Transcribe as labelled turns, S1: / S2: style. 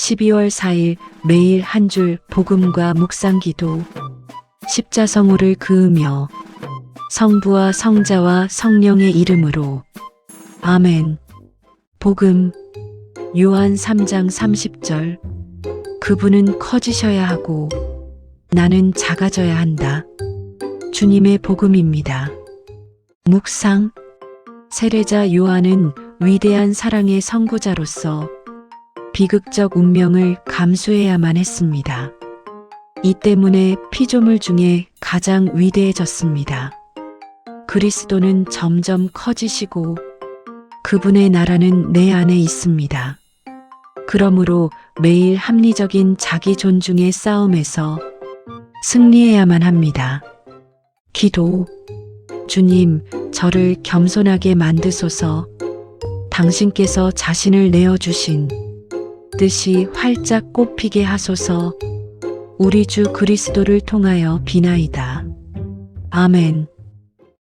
S1: 12월 4일 매일 한 줄 복음과 묵상 기도. 십자성호를 그으며 성부와 성자와 성령의 이름으로. 아멘. 복음. 요한 3장 30절. 그분은 커지셔야 하고 나는 작아져야 한다. 주님의 복음입니다. 묵상. 세례자 요한은 위대한 사랑의 선구자로서 비극적 운명을 감수해야만 했습니다. 이 때문에 피조물 중에 가장 위대해졌습니다. 그리스도는 점점 커지시고 그분의 나라는 내 안에 있습니다. 그러므로 매일 합리적인 자기 존중의 싸움에서 승리해야만 합니다. 기도. 주님, 저를 겸손하게 만드소서. 당신께서 자신을 내어주신 뜻이 활짝 꽃피게 하소서. 우리 주 그리스도를 통하여 비나이다. 아멘.